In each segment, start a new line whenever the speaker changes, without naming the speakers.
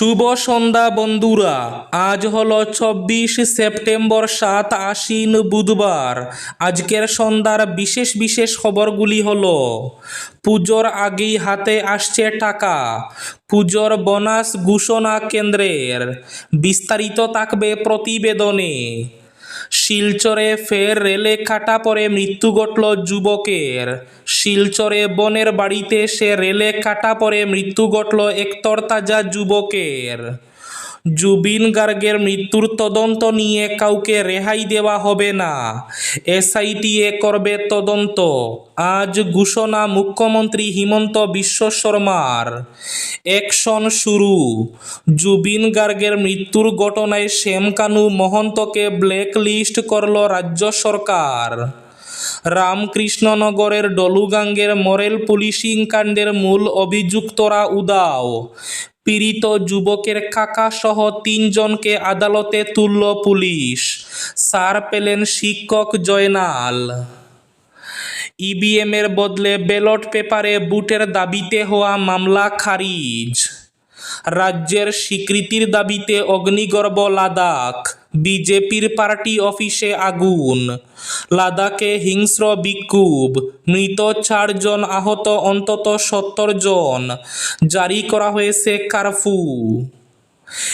শুভ সন্ধ্যা, বন্ধুরা। আজ হলো চব্বিশ সেপ্টেম্বর সাত আশ্বিন বুধবার। আজকের সন্ধ্যার বিশেষ বিশেষ খবরগুলি হলো, পুজোর আগেই হাতে আসছে টাকা, পুজোর বোনাস ঘোষণা কেন্দ্রের। বিস্তারিত থাকবে প্রতিবেদনে। শিলচরে ফের রেলে কাটা পরে মৃত্যু ঘটল যুবকের। শিলচরে বনের বাড়িতে সে রেলে কাটা পরে মৃত্যু ঘটল একতরতাজা যুবকের। জুবিন গার্গের মৃত্যুর তদন্ত নিয়ে কাউকে রেহাই দেওয়া হবে না। এসআইটিএ করবে তদন্ত। আজ ঘোষণা মুখ্যমন্ত্রী হিমন্ত বিশ্ব শর্মার। অ্যাকশন শুরু। জুবিন গার্গের মৃত্যুর ঘটনায় শ্যামকানু মহন্তকে ব্ল্যাকলিস্ট করল রাজ্য সরকার। রামকৃষ্ণনগরের ডলুগাঙ্গের মরেল পুলিশিং কাণ্ডের মূল অভিযুক্তরা উদাও। পীড়িত যুবকের কাকা সহ তিনজনকে আদালতে তুলল পুলিশ। সার পেলেন শিক্ষক জয়নাল। ইভিএমের বদলে ব্যালট পেপারে বুটের দাবিতে হওয়া মামলা খারিজ। রাজ্যের স্বীকৃতির দাবিতে অগ্নিগর্ভ লাদাখ। বিজেপির পার্টি অফিসে আগুন। লাদাখে হিংস্র বিক্ষোভ, মৃত চারজন আহত, অন্তত সত্তর জন জারি করা হয়েছে কারফু।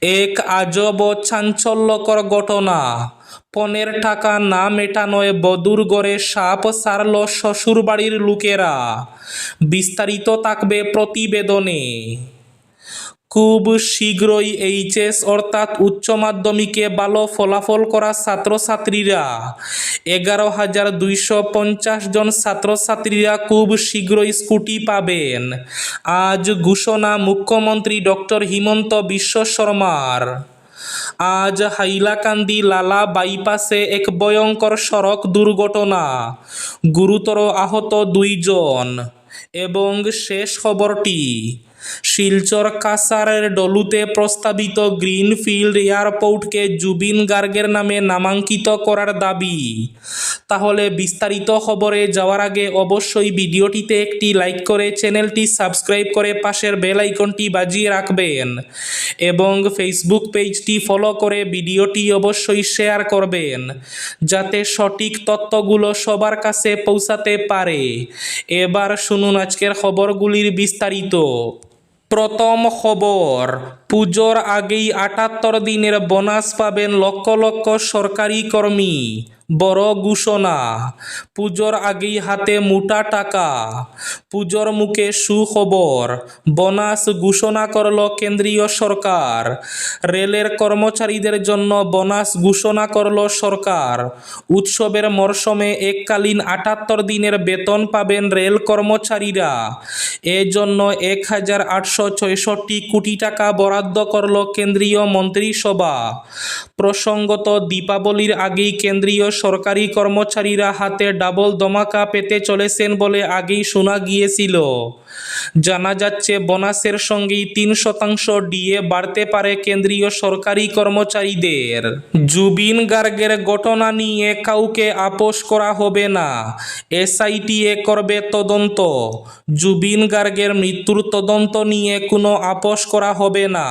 এক আজব চাঞ্চল্যকর ঘটনা পনেরো টাকা না মেটানোয় বধুর গড়ে সাপ সারল শ্বশুরবাড়ির লোকেরা। বিস্তারিত থাকবে প্রতিবেদনে। খুব শীঘ্রই এইচএস অর্থাৎ উচ্চ মাধ্যমিকে ভালো ফলাফল করা ছাত্রছাত্রীরা। এগারো হাজার দুইশো পঞ্চাশ জন ছাত্রছাত্রীরা খুব শীঘ্রই স্কুটি পাবেন। আজ ঘোষণা মুখ্যমন্ত্রী ডক্টর হিমন্ত বিশ্ব শর্মার। আজ হাইলাকান্দি লালা বাইপাসে এক ভয়ঙ্কর সড়ক দুর্ঘটনা। গুরুতর আহত দুইজন। এবং শেষ খবরটি শিলচর কাসারের ডলুতে প্রস্তাবিত গ্রিনফিল্ড এয়ারপোর্টকে জুবিন গার্গের নামে নামাঙ্কিত করার দাবি। তাহলে বিস্তারিত খবরে যাওয়ার আগে অবশ্যই ভিডিওটিতে একটি লাইক করে চ্যানেলটি সাবস্ক্রাইব করে পাশের বেল আইকনটি বাজিয়ে রাখবেন এবং ফেসবুক পেজটি ফলো করে ভিডিওটি অবশ্যই শেয়ার করবেন, যাতে সঠিক তথ্যগুলো সবার কাছে পৌঁছাতে পারে। এবার শুনুন আজকের খবরগুলির বিস্তারিত। প্রথম খবর পুজোর আগেই আটাত্তর দিনের বোনাস পাবেন লক্ষ লক্ষ সরকারি কর্মী। বড় ঘোষণা। পুজোর আগেই হাতে মোটা টাকা। পুজোর মুখে সুখবর। বোনাস ঘোষণা করল কেন্দ্রীয় সরকার। রেলের কর্মচারীদের জন্য বোনাস ঘোষণা করল সরকার। উৎসবের মরশুমে এককালীন আটাত্তর দিনের বেতন পাবেন রেল কর্মচারীরা। এজন্য এক হাজার আটশো ছয়ষট্টি কোটি টাকা বরাদ্দ করল কেন্দ্রীয় মন্ত্রিসভা। প্রসঙ্গত, দীপাবলির আগেই কেন্দ্রীয় সরকারি কর্মচারীরা হাতে ডাবল দমাকা পেতে চলেছেন বলে আগেই শোনা গিয়েছিল। জানা যাচ্ছে, বোনাসের সঙ্গেই তিন শতাংশ ডিএ বাড়তে পারে কেন্দ্রীয় সরকারি কর্মচারীদের। জুবিন গার্গের ঘটনা নিয়ে কাউকে আপোষ করা হবে না। এসআইটিএ করবে তদন্ত। জুবিন গার্গের মৃত্যুর তদন্ত নিয়ে কোনো আপোষ করা হবে না।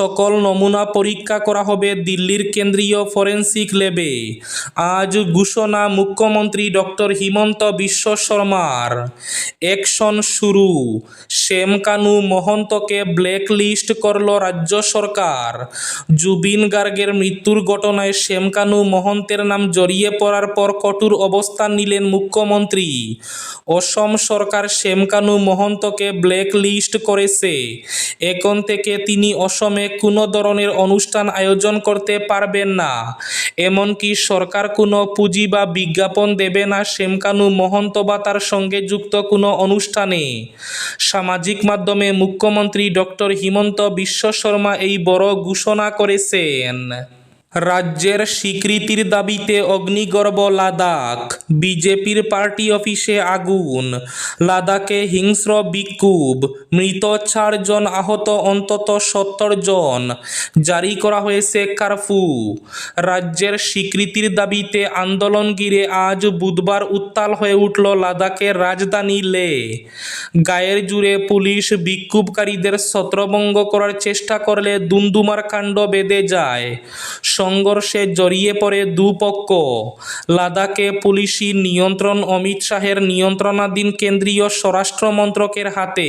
সকল নমুনা পরীক্ষা করা হবে দিল্লির কেন্দ্রীয় ফরেন্সিক ল্যাবে। আজ ঘোষণা মুখ্যমন্ত্রী ডক্টর হিমন্ত বিশ্ব শর্মার। অ্যাকশন শুরু। শ্যামকানু মহন্তকে ব্ল্যাকলিস্ট করল রাজ্য সরকার। জুবিন গার্গের মৃত্যুর ঘটনায় শ্যামকানু মহন্তের নাম জড়িয়ে পড়ার পর কঠোর অবস্থান নিলেন মুখ্যমন্ত্রী। অসম সরকার শ্যামকানু মহন্তকে ব্ল্যাকলিস্ট করেছে। এখন থেকে তিনি অসমে কোনো ধরনের অনুষ্ঠান আয়োজন করতে পারবেন না। এমনকি সরকার কোনো পুঁজি বা বিজ্ঞাপন দেবে না শ্যামকানু মহন্ত বা তার সঙ্গে যুক্ত কোনো অনুষ্ঠানে। সামাজিক মাধ্যমে মুখ্যমন্ত্রী ডক্টর হিমন্ত বিশ্ব শর্মা এই বড় ঘোষণা করেছেন। রাজ্যের স্বীকৃতির দাবিতে অগ্নিগর্ভ লাদাখ, বিজেপির পার্টি অফিসে আগুন। লাদাখে হিংস্র বিক্ষোভ, মৃত চারজন আহত, অন্তত সত্তর জন জারি করা হয়েছে কারফিউ রাজ্যের স্বীকৃতির দাবিতে আন্দোলন ঘিরে আজ বুধবার উত্তাল হয়ে উঠল লাদাখের রাজধানী লে। গায়ের জুড়ে পুলিশ বিক্ষোভকারীদের ছত্রভঙ্গ করার চেষ্টা করলে দুমদুমার কাণ্ড বেঁধে যায়। সংঘর্ষে জড়িয়ে পড়ে দুপক্ষ। লাদাখে পুলিশি নিয়ন্ত্রণ অমিত শাহের নিয়ন্ত্রণাধীন কেন্দ্রীয় স্বরাষ্ট্র মন্ত্রকের হাতে।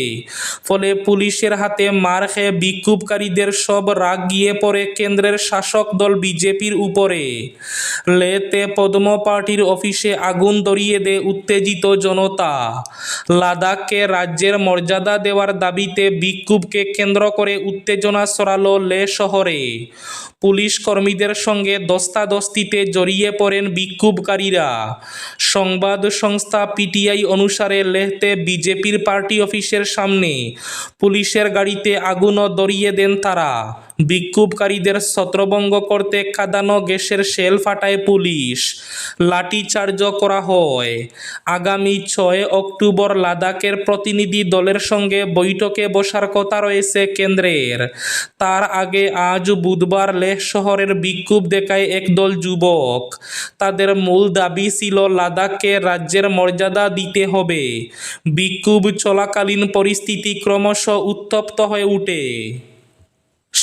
ফলে পুলিশের হাতে মার খেয়ে বিক্ষোভকারীদের সব রাগ গিয়ে পড়ে কেন্দ্রের শাসক দল বিজেপির উপরে। লেতে পদ্ম পার্টির অফিসে আগুন ধরিয়ে দেয় উত্তেজিত জনতা। লাদাখকে রাজ্যের মর্যাদা দেওয়ার দাবিতে বিক্ষোভকে কেন্দ্র করে উত্তেজনা ছড়ালো লে শহরে। পুলিশ কর্মীদের সঙ্গে দস্তাদস্তিতে জড়িয়ে পড়েন বিক্ষোভকারীরা। সংবাদ সংস্থা পিটিআই অনুসারে লেহতে বিজেপির পার্টি অফিসের সামনে পুলিশের গাড়িতে আগুনও ধরিয়ে দেন তারা। বিক্ষোভকারীদের ছত্রভঙ্গ করতে কাঁদানো গ্যাসের শেল ফাটায় পুলিশ। লাঠিচার্জ করা হয়। আগামী ছয় অক্টোবর লাদাখের প্রতিনিধি দলের সঙ্গে বৈঠকে বসার কথা রয়েছে কেন্দ্রের। তার আগে আজ বুধবার লেহ শহরের বিক্ষোভ দেখায় একদল যুবক। তাদের মূল দাবি ছিল লাদাখকে রাজ্যের মর্যাদা দিতে হবে। বিক্ষোভ চলাকালীন পরিস্থিতি ক্রমশ উত্তপ্ত হয়ে ওঠে।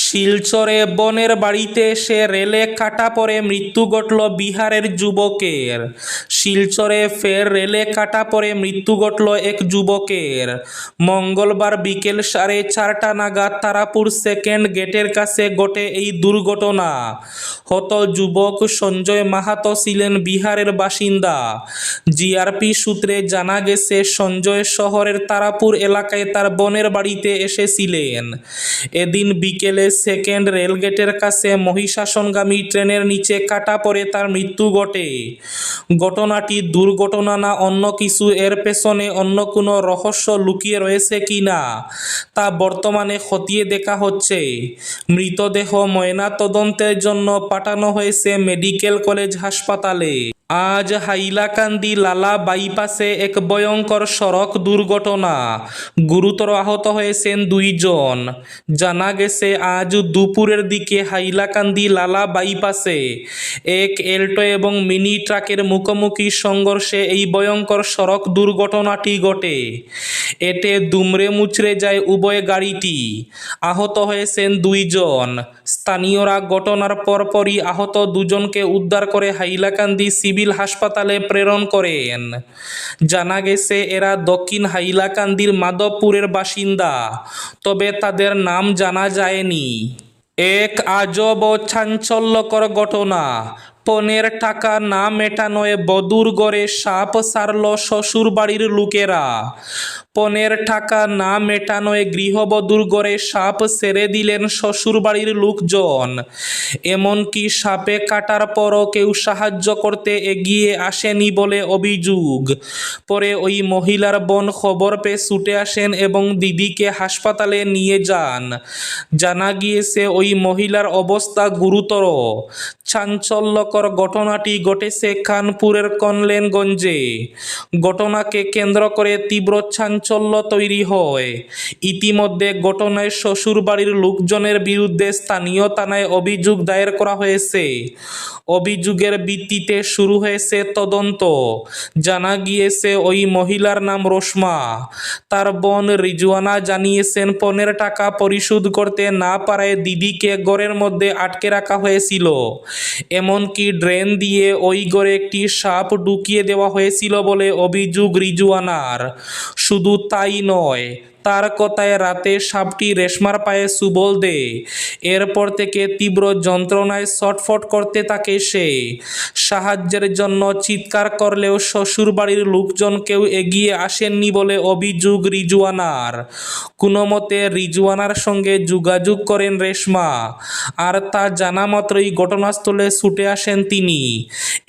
শিলচরে বনের বাড়িতে সে রেলে কাটা পরে মৃত্যু ঘটল বিহারের যুবকের। শিলচরে ফের রেলে কাটা পরে মৃত্যু ঘটল এক যুবকের। মঙ্গলবার বিকেল সাড়ে চারটা নাগাদ তারাপুর সেকেন্ড গেটের কাছে ঘটে এই দুর্ঘটনা। হত যুবক সঞ্জয় মাহাতো ছিলেন বিহারের বাসিন্দা। জিআরপি সূত্রে জানা গেছে, সঞ্জয় শহরের তারাপুর এলাকায় তার বনের বাড়িতে এসেছিলেন। এদিন বিকেলে সেকেন্ড রেলগেটের কাছে মহিষাসনগামী ট্রেনের নিচে কাটা পড়ে তার মৃত্যু ঘটে। ঘটনাটি দুর্ঘটনা না অন্য কিছু, এর পেছনে অন্য কোনো রহস্য লুকিয়ে রয়েছে কি না, তা বর্তমানে খতিয়ে দেখা হচ্ছে। মৃতদেহ ময়না তদন্তের জন্য পাঠানো হয়েছে মেডিকেল কলেজ হাসপাতালে। আজ হাইলাকান্দি লালা বাইপাসে এক ভয়ঙ্কর সড়ক দুর্ঘটনা। গুরুতর আহত হয়েছেন দুইজন। জানা গেছে, আজ দুপুরের দিকে হাইলাকান্দি লালা বাইপাসে এক এল্টো এবং মিনি ট্রাকের মুখোমুখি সংঘর্ষে এই ভয়ঙ্কর সড়ক দুর্ঘটনাটি ঘটে। এতে দুমড়ে মুচড়ে যায় উভয় গাড়িটি। আহত হয়েছেন দুইজন। স্থানীয়রা ঘটনার পরপরই আহত দুজনকে উদ্ধার করে হাইলাকান্দি সিভিল হাসপাতালে প্রেরণ করেন। জানা গেছে, এরা দক্ষিণ হাইলাকান্দির মাধবপুরের বাসিন্দা, তবে তাদের নাম জানা যায়নি। এক আজব ও চাঞ্চল্যকর ঘটনা পনেরো টাকা না মেটানোয় বদুর গড়ে সাপ সারল শ্বশুর বাড়ির লোকেরা। পনেরো টাকা না মেটানোয় গৃহবধূর গড়ে সাপ সেরে দিলেন শ্বশুর বাড়ির লোকজন। এমনকি সাপে কাটার পরও কেউ সাহায্য করতে এগিয়ে আসেনি বলে অভিযোগ। পরে ওই মহিলার বোন খবর পেয়ে ছুটে আসেন এবং দিদিকে হাসপাতালে নিয়ে যান। জানা গিয়েছে ওই মহিলার অবস্থা গুরুতর। চাঞ্চল্যকর ঘটনাটি ঘটেছে কানপুরের কনলেনগঞ্জে। ঘটনাকে কেন্দ্র করে তীব্র চাঞ্চল্য তৈরি হয়। ইতিমধ্যে ঘটনায় শ্বশুরবাড়ির লোকজনের বিরুদ্ধে স্থানীয় থানায় অভিযোগ দায়ের করা হয়েছে। অভিযোগের ভিত্তিতে শুরু হয়েছে তদন্ত। জানা গিয়েছে ওই মহিলার নাম রোশমা। তার বোন রিজওয়ানা জানিয়েছেন পনেরো টাকা পরিশোধ করতে না পারায় দিদিকে ঘরের মধ্যে আটকে রাখা হয়েছিল। এমনকি ড্রেন দিয়ে ওই ঘরে একটি সাপ ঢুকিয়ে দেওয়া হয়েছিল বলে অভিযোগ রিজওয়ানার। শুধু তাই নয় তার কথায় রাতে সাপটি রেশমার পায়ে সুবল দে। এরপর থেকে তীব্র যন্ত্রণায় ছটফট করতে থাকে সে। সাহায্যের জন্য চিৎকার করলেও শ্বশুর বাড়ির লোকজন কেউ এগিয়ে আসেননি বলে অভিযোগ রিজুয়ানার কোনো মতে রিজওয়ানার সঙ্গে যোগাযোগ করেন রেশমা। আর তা জানা মাত্রই ঘটনাস্থলে ছুটে আসেন তিনি।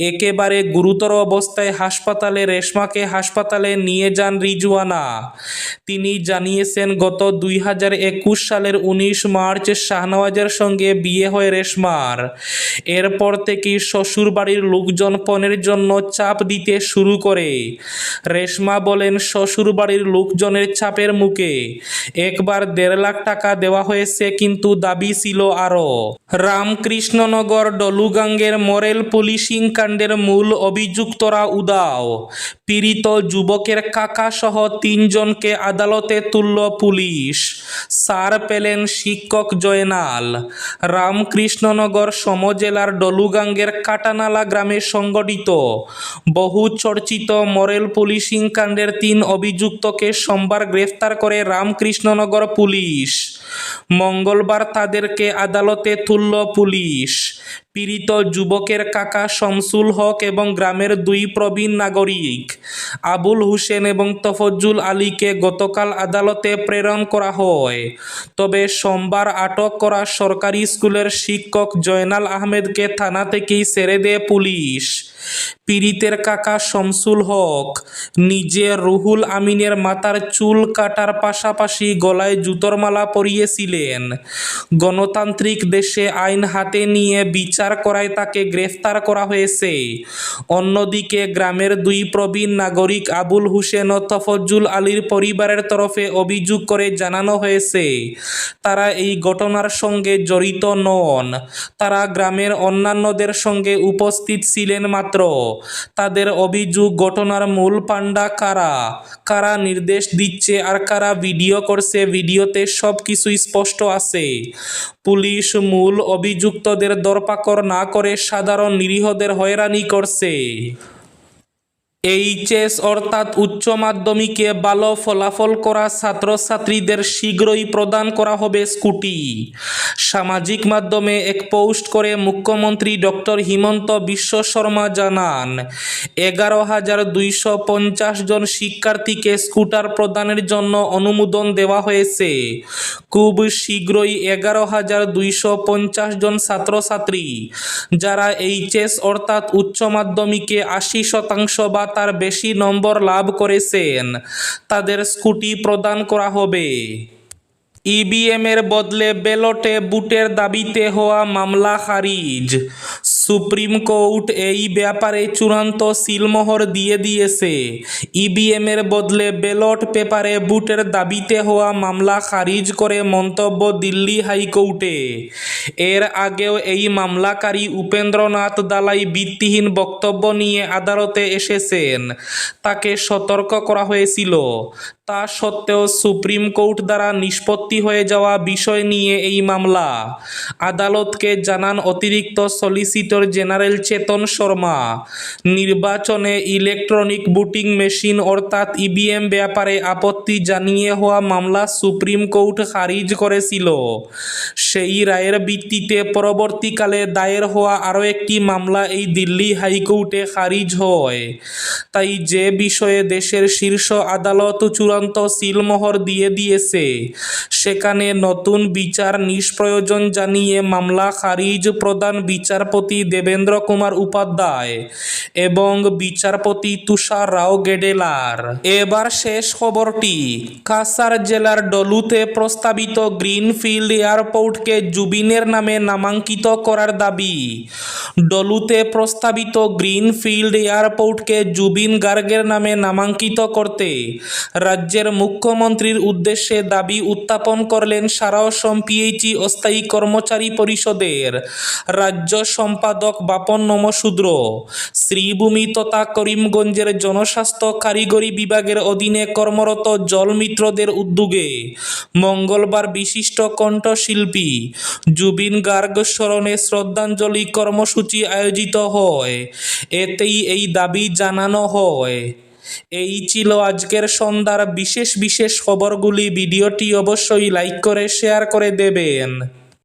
একেবারে গুরুতর অবস্থায় হাসপাতালে রেশমাকে হাসপাতালে নিয়ে যান রিজুয়ানা তিনি জানিয়ে জানিয়েছেন, গত দুই হাজার একুশ সালের উনিশ মার্চ শাহনওয়াজের সঙ্গে বিয়ে হয় রেশমার। এরপর থেকেই শ্বশুরবাড়ির লোকজন পণের জন্য চাপ দিতে শুরু করে। রেশমা বলেন, শ্বশুরবাড়ির লোকজনের চাপের মুখে। একবার দেড় লাখ টাকা দেওয়া হয়েছে, কিন্তু দাবি ছিল আরও। রামকৃষ্ণনগর ডলুগাঙ্গের মরেল পুলিশিং কাণ্ডের মূল অভিযুক্তরা উদাও। পীড়িত যুবকের কাকা সহ তিনজনকে আদালতে তুলল পুলিশ। সার পেলেন শিক্ষক জয়নাল। রামকৃষ্ণনগর সমজেলার ডলুগাঙ্গের কাটানালা গ্রামে সংগঠিত। বহু চর্চিত মরেল পুলিশিং কাণ্ডের তিন অভিযুক্তকে সোমবার গ্রেফতার করে রামকৃষ্ণনগর পুলিশ। মঙ্গলবার তাদেরকে আদালতে তুলল পুলিশ। পীড়িত যুবকের কাকা শমসুল হক এবং গ্রামের দুই প্রবীণ নাগরিক, আবুল হোসেন এবং তফজ্জুল আলীকে গতকাল আদালতে প্রেরণ করা হয়। তবে সোমবার আটক করা সরকারি স্কুলের শিক্ষক জয়নাল আহমেদকে থানা থেকেই ছেড়ে দেয় পুলিশ। পীড়িতের কাকা শমসুল হক নিজে রুহুল আমিনের মাথার চুল কাটার পাশাপাশি গলায় জুতোর মালা পরিয়েছিলেন গণতান্ত্রিক দেশে আইন হাতে নিয়ে বিচার করায় তাকে গ্রেফতার করা হয়েছে। অন্যদিকে গ্রামের দুই প্রবীণ নাগরিক আবুল হোসেন ও তফজ্জুল আলীর পরিবারের তরফে অভিযোগ করে জানানো হয়েছে, তারা এই ঘটনার সঙ্গে জড়িত নন। তারা গ্রামের অন্যান্যদের সঙ্গে উপস্থিত ছিলেন মাত্র। তাদের অভিযোগ, ঘটনার মূল পাণ্ডা কারা? কারা নির্দেশ দিচ্ছে আর কারা ভিডিও করছে? ভিডিওতে সব কিছু স্পষ্ট আছে। পুলিশ মূল অভিযুক্তদের দরপাকড় না করে সাধারণ নিরীহদের হয়রানি করছে। এইচএস অর্থাৎ উচ্চ মাধ্যমিকে ভালো ফলাফল করা ছাত্রছাত্রীদের শীঘ্রই প্রদান করা হবে স্কুটি। সামাজিক মাধ্যমে এক পোস্ট করে মুখ্যমন্ত্রী ডক্টর হিমন্ত বিশ্ব শর্মা জানান, এগারো হাজার দুইশো পঞ্চাশ জন শিক্ষার্থীকে স্কুটার প্রদানের জন্য অনুমোদন দেওয়া হয়েছে। খুব শীঘ্রই এগারো হাজার দুইশো পঞ্চাশ জন ছাত্রছাত্রী, যারা এইচএস অর্থাৎ উচ্চ মাধ্যমিকে আশি শতাংশ বা তার বেশি নম্বর লাভ করেছেন। তাদের স্কুটি প্রদান করা হবে। ইভিএমের বদলে বেলটে বুটের দাবিতে হওয়া মামলা খারিজ। সুপ্রিম কোর্ট এই ব্যাপারে চূড়ান্ত সিলমোহর দিয়ে দিয়েছে। ইভিএমের বদলে ব্যালট পেপারে বুটের দাবিতে হওয়া মামলা খারিজ করে মন্তব্য দিল্লি হাইকোর্টে। এর আগেও এই মামলাকারী উপেন্দ্রনাথ দালাই ভিত্তিহীন বক্তব্য নিয়ে আদালতে এসেছেন। তাকে সতর্ক করা হয়েছিল। তা সত্ত্বেও সুপ্রিম কোর্ট দ্বারা নিষ্পত্তি হয়ে যাওয়া বিষয় নিয়ে এই মামলা। আদালতকে জানান অতিরিক্ত সলিসিটর জেনারেল চেতন শর্মা। নির্বাচনে ইলেকট্রনিক ভোটিং মেশিন অর্থাৎ ইভিএম ব্যাপারে আপত্তি জানিয়ে হওয়া মামলা সুপ্রিম কোর্ট খারিজ করেছিল। সেই রায়ের ভিত্তিতে পরবর্তীকালে দায়ের হওয়া আরও একটি মামলা এই দিল্লি হাইকোর্টে খারিজ হয়। তাই যে বিষয়ে দেশের শীর্ষ আদালত চূড়ান্ত সিলমোহর দিয়ে দিয়েছে, সেখানে নতুন বিচার নিষ্প্রয়োজন জানিয়ে মামলা খারিজ প্রধান বিচারপতি দেবেন্দ্র কুমার উপাধ্যায় এবং বিচারপতি তুষার রাও গেডেলার। এবার শেষ খবরটি কাসার জেলার ডলুতে প্রস্তাবিত গ্রিনফিল্ড এয়ারপোর্টকে জুবিনের নামে নামাঙ্কিত করার দাবি। ডলুতে প্রস্তাবিত গ্রিনফিল্ড এয়ারপোর্টকে জুবিন গার্গের নামে নামাঙ্কিত করতে রাজ্যের মুখ্যমন্ত্রীর উদ্দেশ্যে দাবি উত্থাপন করলেন সারা অসম পিএইচই অস্থায়ী কর্মচারী পরিষদের। রাজ্য সম্পাদক বাপন নমশূদ্র। শ্রীভূমি তথা করিমগঞ্জের জনস্বাস্থ্য কারিগরি বিভাগের অধীনে কর্মরত জলমিত্রদের উদ্যোগে মঙ্গলবার বিশিষ্ট কণ্ঠশিল্পী জুবিন গার্গ স্মরণে শ্রদ্ধাঞ্জলি কর্মসূচি আয়োজিত হয়। এতেই এই দাবি জানানো হয়। এই ছিল আজকের সন্ধ্যার বিশেষ বিশেষ খবরগুলি। ভিডিওটি অবশ্যই লাইক করে, শেয়ার করে দেবেন।